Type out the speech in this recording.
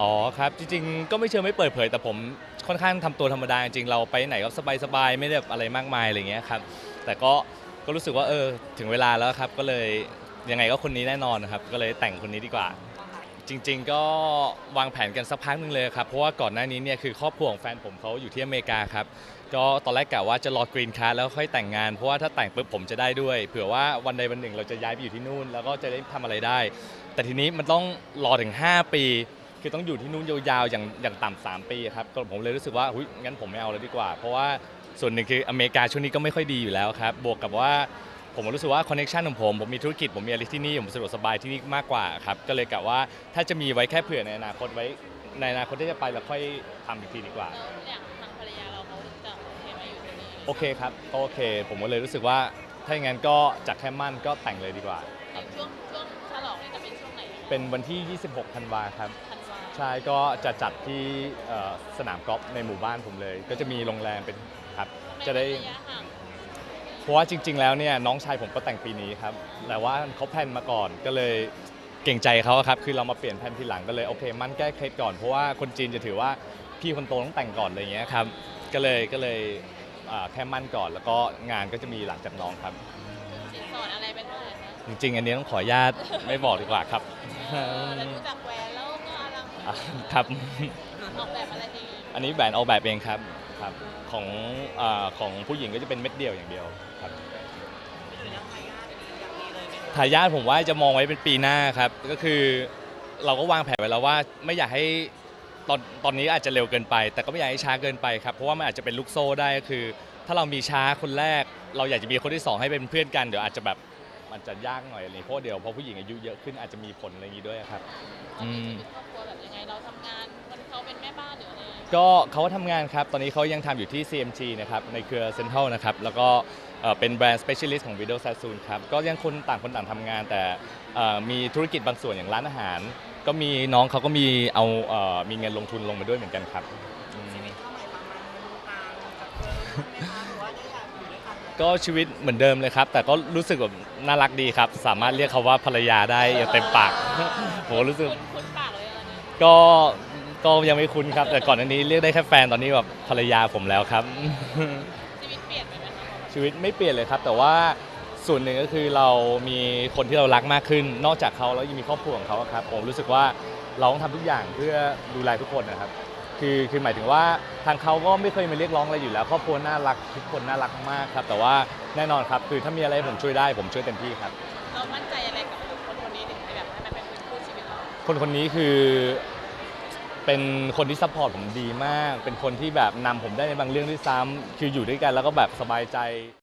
อ๋อครับ จริงๆ ก็ไม่เชิงไม่เปิดเผย แต่ผมค่อนข้างทำตัวธรรมดาจริงๆเราไปไหนก็สบายๆ ไม่ได้แบบอะไรมากมายอะไรเงี้ยครับ แต่ก็ก็รู้สึกว่าเออถึงเวลาแล้วครับ ก็เลยยังไงก็คนนี้แน่นอนนะครับ ก็เลยแต่งคนนี้ดีกว่า จริง ๆ ก็วางแผนกันสักพักหนึ่งเลยครับ เพราะว่าก่อนหน้านี้เนี่ยคือครอบครัวของแฟนผมเขาอยู่ที่อเมริกาครับ ก็ตอนแรกกะว่าจะรอกรีนคาร์ดแล้วค่อยแต่งงาน เพราะว่าถ้าแต่งปุ๊บผมจะได้ด้วย เผื่อว่าวันใดวันหนึ่งเราจะย้ายไปอยู่ที่นู่น แล้วก็จะได้ทำอะไรได้ แต่ทีนี้มันต้องรอถึง 5 ปี คือต้องอยู่ที่นู่นยาวๆอย่างอย่างต่ำสามปีครับก็ผมเลยรู้สึกว่าหุ้ยงั้นผมไม่เอาแล้วดีกว่า เพราะว่าส่วนหนึ่งคืออเมริกาช่วงนี้ก็ไม่ค่อยดีอยู่แล้วครับบวกกับว่าผมรู้สึกว่าคอนเน t ชันของผมผมมีธุรกิจผมมีอะไรที่นี่ผมสะดวกสบายที่นี่มากกว่าครับก็เลยกะว่าถ้าจะมีไว้แค่เผื่อในอนาคตไว้ในอนาคตที่จะไปแล้วค่อยทำอีกทีดีกว่าเอออย่างทางภรรยาเราเขาจะโอเคไหมาอยู่ที่นี่โอเคครับก็โอเค ผมก็เลยรู้สึกว่าถ้าอย่างนั้นก็จากแค่มั่นก็แต่งเลยดีกว่าครับช่วงช่วงฉลองเนี่ยจะเป็นช่วงไหนเป็นวันที่ 26 ธันวาครับ ธันวา ใช่ก็จะจัดที่เอ่อสนามกอล์ฟในหมู่บ้านผมเลย ก็จะมีโรงแรมเป็นครับจะได้ ระยะห่างเพราะว่าจริง ๆ แล้วเนี่ยน้องชายผมก็แต่งปีนี้ครับ แต่ว่าเขาแพลนมาก่อนก็เลยเก่งใจเขาครับ คือเรามาเปลี่ยนแพลนทีหลังก็เลยโอเค มั่นแก้เคล็ดก่อน เพราะว่าคนจีนจะถือว่าพี่คนโตต้องแต่งก่อนอะไรอย่างเงี้ยครับ ก็เลยก็เลยอ่าแค่มั่นก่อน แล้วก็งานก็จะมีหลังจากน้องครับ สินสอดอะไรเป็นเท่าไหร่คะจริง ๆ อันนี้ต้องขออนุญาตไม่บอกดีกว่าครับ เออแต่ดูจากแหวนแล้วก็อลังอะ ครับ ออกแบบอะไรเองอันนี้แหวนออกแบบเองครับครับของอาของผู้หญิงก็จะเป็นเม็ดเดียวอย่างเดียวครับทายาทผมว่าจะมองไว้เป็นปีหน้าครับ ก็คือเราก็วางแผนไว้แล้วว่าไม่อยากให้ตอนตอนนี้อาจจะเร็วเกินไป แต่ก็ไม่อยากให้ช้าเกินไปครับเพราะว่ามันอาจจะเป็นลูกโซ่ได้ก็คือ ถ้าเรามีช้าคนแรก เราอยากจะมีคนที่สองให้เป็นเพื่อนกันเดี๋ยวอาจจะแบบมันจะยากหน่อยอะไรเพราะเดี๋ยวพอผู้หญิงอายุเยอะขึ้นอาจจะมีผลอะไรอย่างนี้ด้วยครับตอนนี้ชีวิตครอบครัวแบบยัง ไงเราทำงานมันเขาเป็นแม่บ้านหรืออะไรก็เขาทำงานครับ ตอนนี้เขายังทำอยู่ที่ CMG นะครับ ในเครือ Central นะครับ แล้วก็เอ่อเป็นแบรนด์ specialist ของ Video s a s o o n ครับ ก็ยังคนต่างคนต่างทำงาน แต่เอ่อมีธุรกิจบางส่วนอย่างร้านอาหาร ก็มีน้องเขาก็มีเอาเอ่อมีเงินลงทุนลงมาด้วยเหมือนกันครับอืมก็ชีวิตเหมือนเดิมเลยครับ แต่ก็รู้สึกแบบน่ารักดีครับ สามารถเรียกเขาว่าภรรยาได้อย่างเต็มปากผมรู้สึก คุณคุณปา กเลยอะไรเนี่ยก็ก็ยังไม่คุ้นครับ แต่ก่อนอันนี้เรียกได้แค่แฟนตอนนี้แบบภรรยาผมแล้วครับ ชีวิตเปลี่ยนไปไหมคะชีวิตไม่เปลี่ยนเลยครับ แต่ว่าส่วนหนึ่งก็คือเรามีคนที่เรารักมากขึ้น นอกจากเขาแล้วยังมีครอบครัวของเขาอะครับ ผมรู้สึกว่าเราต้องทำทุกอย่างเพื่อดูแลทุกคนนะครับ คือคือหมายถึงว่าทางเขาก็ไม่เคยมาเรียกร้องอะไรอยู่แล้ว ครอบครัวน่ารักทุกคนน่ารักมากครับ แต่ว่าแน่นอนครับคือถ้ามีอะไรให้ผมช่วยได้ผมช่วยเต็มที่ครับ คนคนนี้คือเป็นคนที่ซัพพอร์ตผมดีมาก เป็นคนที่แบบนำผมได้ในบางเรื่องด้วยซ้ำคืออยู่ด้วยกันแล้วก็แบบสบายใจ